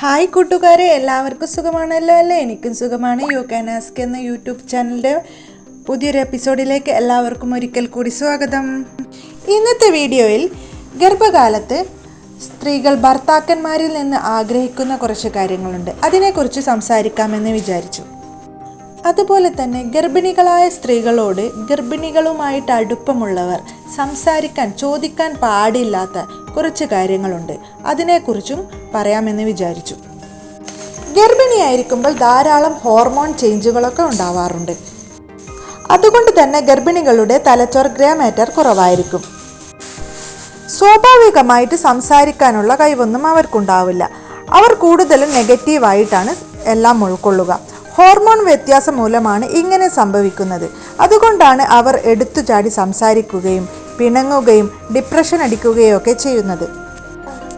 Hi കൂട്ടുകാരെ എല്ലാവർക്കും സുഖമാണല്ലോ അല്ലേ? എനിക്കും സുഖമാണ്. യു ക്യാൻ ആസ്ക് എന്ന യൂട്യൂബ് ചാനലിന്റെ പുതിയൊരു എപ്പിസോഡിലേക്ക് എല്ലാവർക്കും ഒരിക്കൽ കൂടി സ്വാഗതം. ഇന്നത്തെ വീഡിയോയിൽ ഗർഭകാലത്ത് സ്ത്രീകൾ ഭർത്താക്കന്മാരിൽ നിന്ന് ആഗ്രഹിക്കുന്ന കുറച്ച് കാര്യങ്ങളുണ്ട്. അതിനെക്കുറിച്ച് സംസാരിക്കാമെന്ന് വിചാരിച്ചു. അതുപോലെ തന്നെ ഗർഭിണികളായ സ്ത്രീകളോട് ഗർഭിണികളുമായിട്ട് അടുപ്പമുള്ളവർ സംസാരിക്കാൻ ചോദിക്കാൻ പാടില്ലാത്ത കുറച്ച് കാര്യങ്ങളുണ്ട്. അതിനെക്കുറിച്ചും പറയാമെന്ന് വിചാരിച്ചു. ഗർഭിണിയായിരിക്കുമ്പോൾ ധാരാളം ഹോർമോൺ ചേഞ്ചുകളൊക്കെ ഉണ്ടാവാറുണ്ട്. അതുകൊണ്ട് തന്നെ ഗർഭിണികളുടെ തലച്ചോർ ഗ്രാമേറ്റർ കുറവായിരിക്കും. സ്വാഭാവികമായിട്ട് സംസാരിക്കാനുള്ള കഴിവൊന്നും അവർക്കുണ്ടാവില്ല. അവർ കൂടുതലും നെഗറ്റീവായിട്ടാണ് എല്ലാം ഉൾക്കൊള്ളുക. ഹോർമോൺ വ്യത്യാസം മൂലമാണ് ഇങ്ങനെ സംഭവിക്കുന്നത്. അതുകൊണ്ടാണ് അവർ എടുത്തു ചാടി സംസാരിക്കുകയും പിണങ്ങുകയും ഡിപ്രഷൻ അടിക്കുകയും ഒക്കെ ചെയ്യുന്നത്.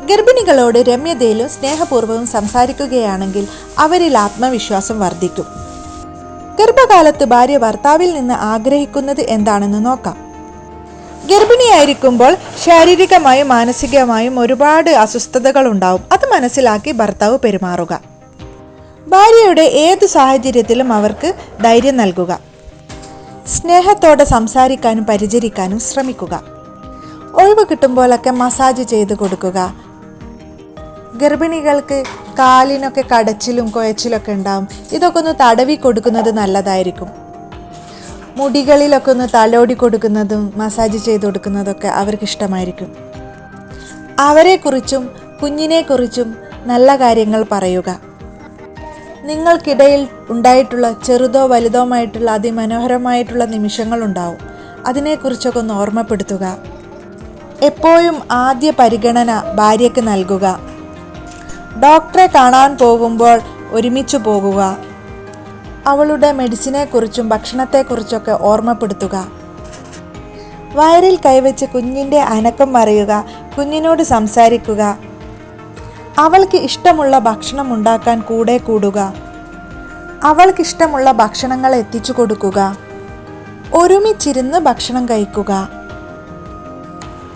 ഗർഭിണികളോട് രമ്യതയിലും സ്നേഹപൂർവവും സംസാരിക്കുകയാണെങ്കിൽ അവരിൽ ആത്മവിശ്വാസം വർദ്ധിക്കും. ഗർഭകാലത്ത് ഭാര്യ ഭർത്താവിൽ നിന്ന് ആഗ്രഹിക്കുന്നത് എന്താണെന്ന് നോക്കാം. ഗർഭിണിയായിരിക്കുമ്പോൾ ശാരീരികമായും മാനസികമായും ഒരുപാട് അസ്വസ്ഥതകൾ ഉണ്ടാവും. അത് മനസ്സിലാക്കി ഭർത്താവ് പെരുമാറുക. ഭാര്യയുടെ ഏത് സാഹചര്യത്തിലും അവർക്ക് ധൈര്യം നൽകുക. സ്നേഹത്തോടെ സംസാരിക്കാനും പരിചരിക്കാനും ശ്രമിക്കുക. ഒഴിവ് കിട്ടുമ്പോഴൊക്കെ മസാജ് ചെയ്ത് കൊടുക്കുക. ഗർഭിണികൾക്ക് കാലിനൊക്കെ കടച്ചിലും കുഴച്ചിലൊക്കെ ഉണ്ടാവും. ഇതൊക്കെ ഒന്ന് തടവി കൊടുക്കുന്നത് നല്ലതായിരിക്കും. മുടികളിലൊക്കെ ഒന്ന് തലോടി കൊടുക്കുന്നതും മസാജ് ചെയ്ത് കൊടുക്കുന്നതൊക്കെ അവർക്ക് ഇഷ്ടമായിരിക്കും. അവരെക്കുറിച്ചും കുഞ്ഞിനെക്കുറിച്ചും നല്ല കാര്യങ്ങൾ പറയുക. നിങ്ങൾക്കിടയിൽ ഉണ്ടായിട്ടുള്ള ചെറുതോ വലുതോമായിട്ടുള്ള അതിമനോഹരമായിട്ടുള്ള നിമിഷങ്ങളുണ്ടാവും അതിനെക്കുറിച്ചൊക്കെ ഒന്ന് ഓർമ്മപ്പെടുത്തുക. എപ്പോഴും ആദ്യ പരിഗണന ഭാര്യയ്ക്ക് നൽകുക. ഡോക്ടറെ കാണാൻ പോകുമ്പോൾ ഒരുമിച്ച് പോകുക. അവളുടെ മെഡിസിനെക്കുറിച്ചും ഭക്ഷണത്തെക്കുറിച്ചൊക്കെ ഓർമ്മപ്പെടുത്തുക. വയറിൽ കൈവച്ച് കുഞ്ഞിന്റെ അനക്കം പറയുക കുഞ്ഞിനോട് സംസാരിക്കുക. അവൾക്ക് ഇഷ്ടമുള്ള ഭക്ഷണം ഉണ്ടാക്കാൻ കൂടെ കൂടുക. അവൾക്ക് ഇഷ്ടമുള്ള ഭക്ഷണങ്ങൾ എത്തിച്ചു കൊടുക്കുക. ഒരുമിച്ചിരുന്ന് ഭക്ഷണം കഴിക്കുക.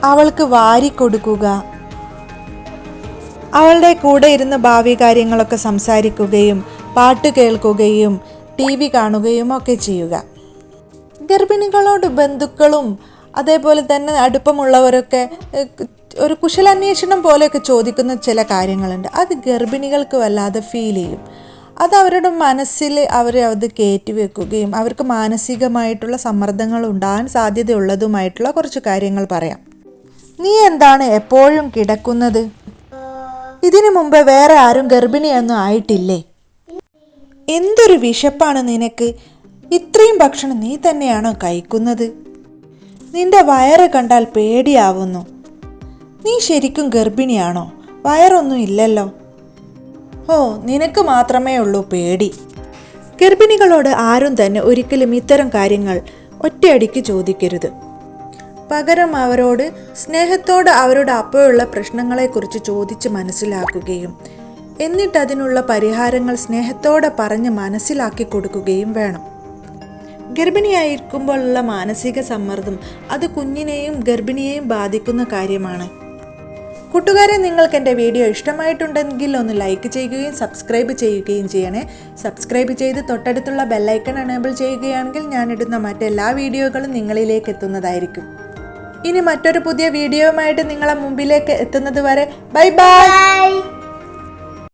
അവൾക്ക് വാരി കൊടുക്കുക. അവളുടെ കൂടെ ഇരുന്ന് ഭാവി കാര്യങ്ങളൊക്കെ സംസാരിക്കുകയും പാട്ട് കേൾക്കുകയും ടി വി കാണുകയും ഒക്കെ ചെയ്യുക. ഗർഭിണികളോട് ബന്ധുക്കളും അതേപോലെ തന്നെ അടുപ്പമുള്ളവരൊക്കെ ഒരു കുശലാന്വേഷണം പോലെയൊക്കെ ചോദിക്കുന്ന ചില കാര്യങ്ങളുണ്ട്. അത് ഗർഭിണികൾക്ക് വല്ലാതെ ഫീൽ ചെയ്യും. അത് അവരുടെ മനസ്സിൽ അവരെ അത് കയറ്റി വെക്കുകയും അവർക്ക് മാനസികമായിട്ടുള്ള സമ്മർദ്ദങ്ങൾ ഉണ്ടാകാൻ സാധ്യതയുള്ളതുമായിട്ടുള്ള കുറച്ച് കാര്യങ്ങൾ പറയാം. നീ എന്താണ് എപ്പോഴും കിടക്കുന്നത്? ഇതിനു മുമ്പ് വേറെ ആരും ഗർഭിണിയൊന്നും ആയിട്ടില്ലേ? എന്തൊരു വിശപ്പാണ് നിനക്ക്? ഇത്രയും ഭക്ഷണം നീ തന്നെയാണോ കഴിക്കുന്നത്? നിന്റെ വയറ് കണ്ടാൽ പേടിയാവുന്നു. നീ ശരിക്കും ഗർഭിണിയാണോ? വയറൊന്നും ഇല്ലല്ലോ. ഓ നിനക്ക് മാത്രമേ ഉള്ളൂ പേടി. ഗർഭിണികളോട് ആരും തന്നെ ഒരിക്കലും ഇത്തരം കാര്യങ്ങൾ ഒറ്റയടിക്ക് ചോദിക്കരുത്. പകരം അവരോട് സ്നേഹത്തോട് അവരുടെ അപ്പോഴുള്ള പ്രശ്നങ്ങളെക്കുറിച്ച് ചോദിച്ച് മനസ്സിലാക്കുകയും എന്നിട്ട് അതിനുള്ള പരിഹാരങ്ങൾ സ്നേഹത്തോടെ പറഞ്ഞ് മനസ്സിലാക്കി കൊടുക്കുകയും വേണം. ഗർഭിണിയായിരിക്കുമ്പോഴുള്ള മാനസിക സമ്മർദ്ദം അത് കുഞ്ഞിനെയും ഗർഭിണിയെയും ബാധിക്കുന്ന കാര്യമാണ്. കൂട്ടുകാരെ നിങ്ങൾക്ക് എന്റെ വീഡിയോ ഇഷ്ടമായിട്ടുണ്ടെങ്കിൽ ഒന്ന് ലൈക്ക് ചെയ്യുകയും സബ്സ്ക്രൈബ് ചെയ്യുകയും ചെയ്യണേ. സബ്സ്ക്രൈബ് ചെയ്ത് തൊട്ടടുത്തുള്ള ബെല്ലൈക്കൺ എനേബിൾ ചെയ്യുകയാണെങ്കിൽ ഞാനിടുന്ന മറ്റെല്ലാ വീഡിയോകളും നിങ്ങളിലേക്ക് എത്തുന്നതായിരിക്കും. ഇനി മറ്റൊരു പുതിയ വീഡിയോയുമായിട്ട് നിങ്ങളെ മുമ്പിലേക്ക് എത്തുന്നത് വരെ ബൈ. ബൈ.